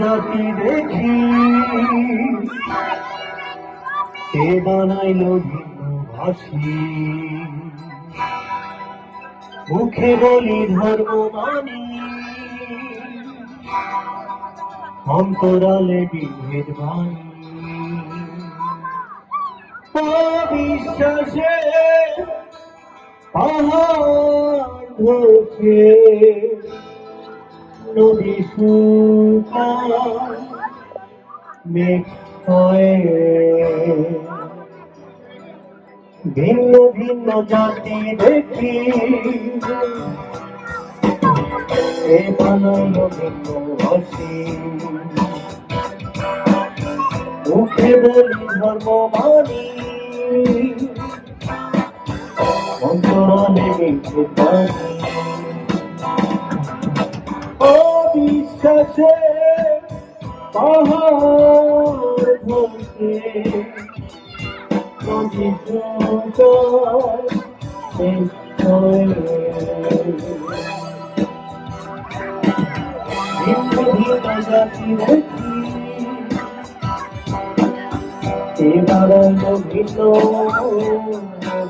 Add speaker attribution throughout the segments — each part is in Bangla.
Speaker 1: জাতি দেখি। কে বানাইল ভাষী মুখে বলি ধর্ম মানি। অন্তরালে বিভেদ বাণী অবিশ্বাসে পাহাড় নদী মেঘ হয়ে ভিন্ন ভিন্ন জাতি দেখি এ বানাইল ভিন্ন মুখে বলি ধর্ম মানি অন্তরালে মিঠে পানি অবিশ্বাসে পাহাড় নদী দেখি এবার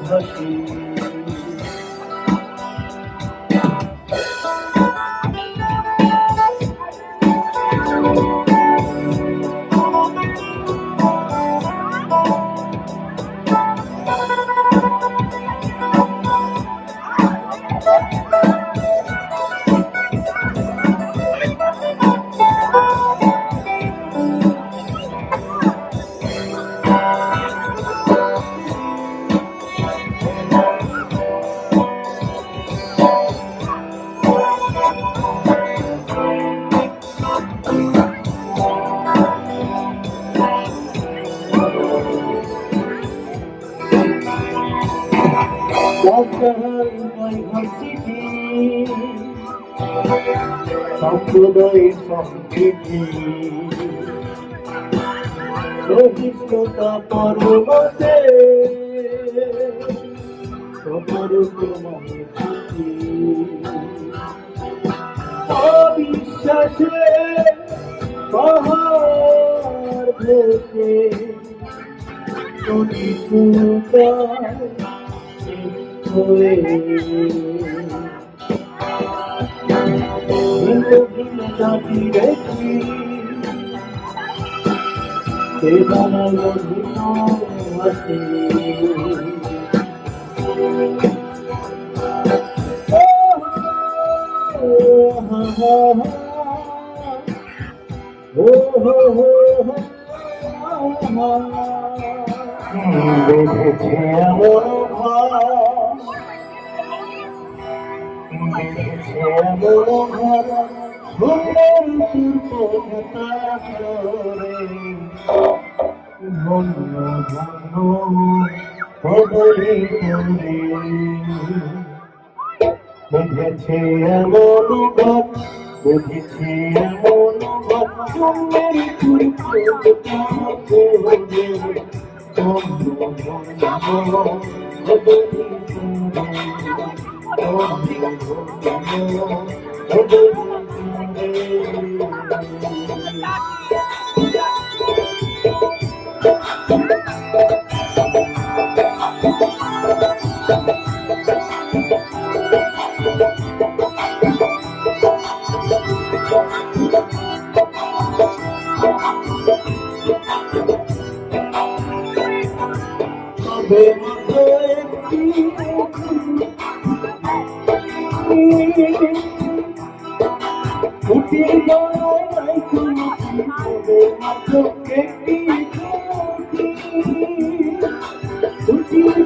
Speaker 1: ভাষী সম্প্রদায় সম্প্রীতি সহিষ্ণুতা পরমতে অবিশ্বাসে পাহাড় ভেসে শুকায় হয়ে ভিন্ন জাতি দেখি সে বানাইল কদলি করে এমন ভাব বেঁধেছে এমন ভাব সুন্দর শিল্পতা করে Música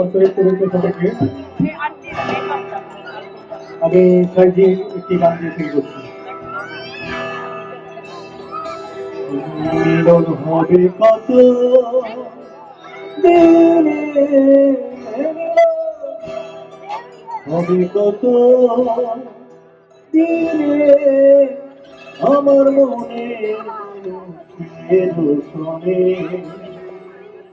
Speaker 1: বছরের পরিচয় সবাইকে আমি সাইজি একটি গান দিয়ে শুরু করছি। মিলন হবে কত হবে কত আমার মনে শোনে।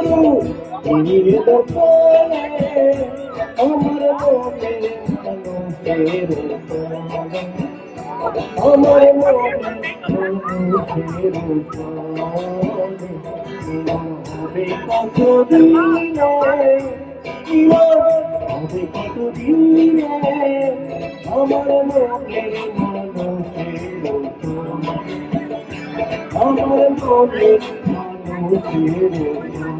Speaker 1: ফিরিয়ে দর্পণে আমার মনে মানুষের আমার মনে মানুষের হবে কত দিনে হবে কত দিনে আমার মানুষের আমার মনের মানুষের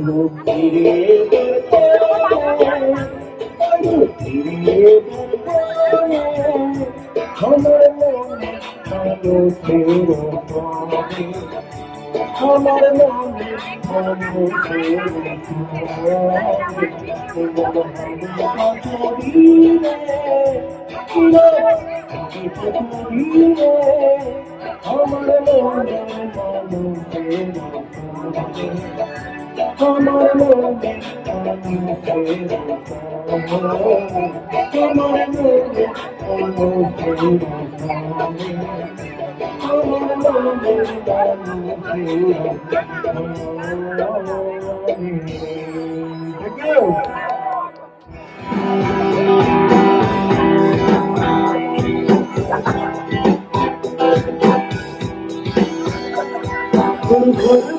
Speaker 1: লুকালে না কইলে মেঘের বিভুম মেঘের লুকালে না আমার মনে আমার মনে আমার মনে আমার Thank you. তোর ঘর বাংলা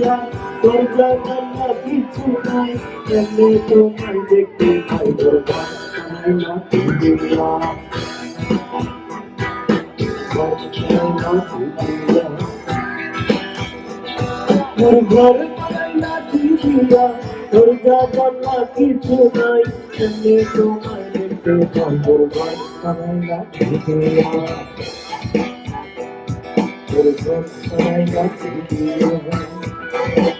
Speaker 1: পিটিয়া তোর জায়গা কিছু নাই এমনি তোমার দেখতে পাই তোর বাংলা পিটিয়া বাংলা পিটিয়া তোর ঘর বাংলা পিটিয়া তোর জায়গা কিছু নাই এমনি তোমার দেখতে পাই তোর বাংলা পিটিয়া তোর বাংলা পিটিয়া Thank you.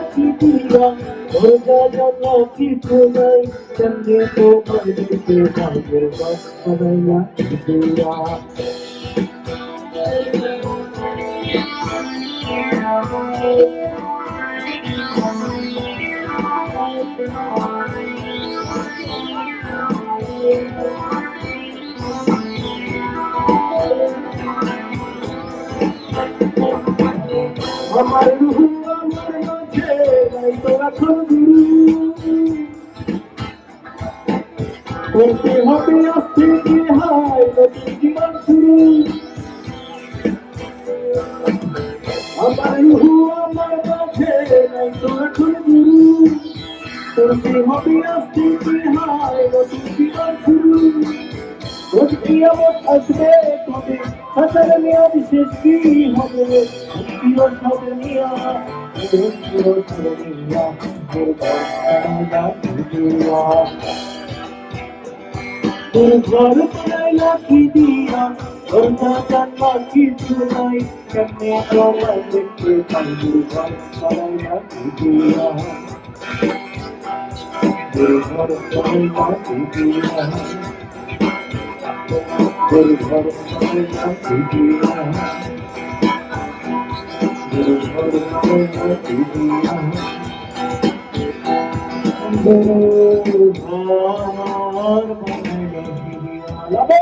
Speaker 1: কি দিয়া মোর জানা কিছু নাই কেমনে তোমার দিতে ভাগের বাস পানাইয়া দিয়া আমার রুহু আমার মাঝে নাই তো রাখো গুরু করতে হবে আস্তে হায় নতুন জীবন শুরু আমার রুহু আমার মাঝে নাই তো রাখো গুরু করতে হবে আস্তে হায় নতুন জীবন শুরু ওর কিয়ামত আসবে কবে হাসার মেয়াদ শেষ কি হবে জীবন হবে মিয়া জীবন হবে মিয়া তোর ঘর পাইলা কি দিয়া তোর না জানলা কিছু নাই কেমনে But it's hard to not to do. But it's hard not to do now. Oh, it's hard to to do now.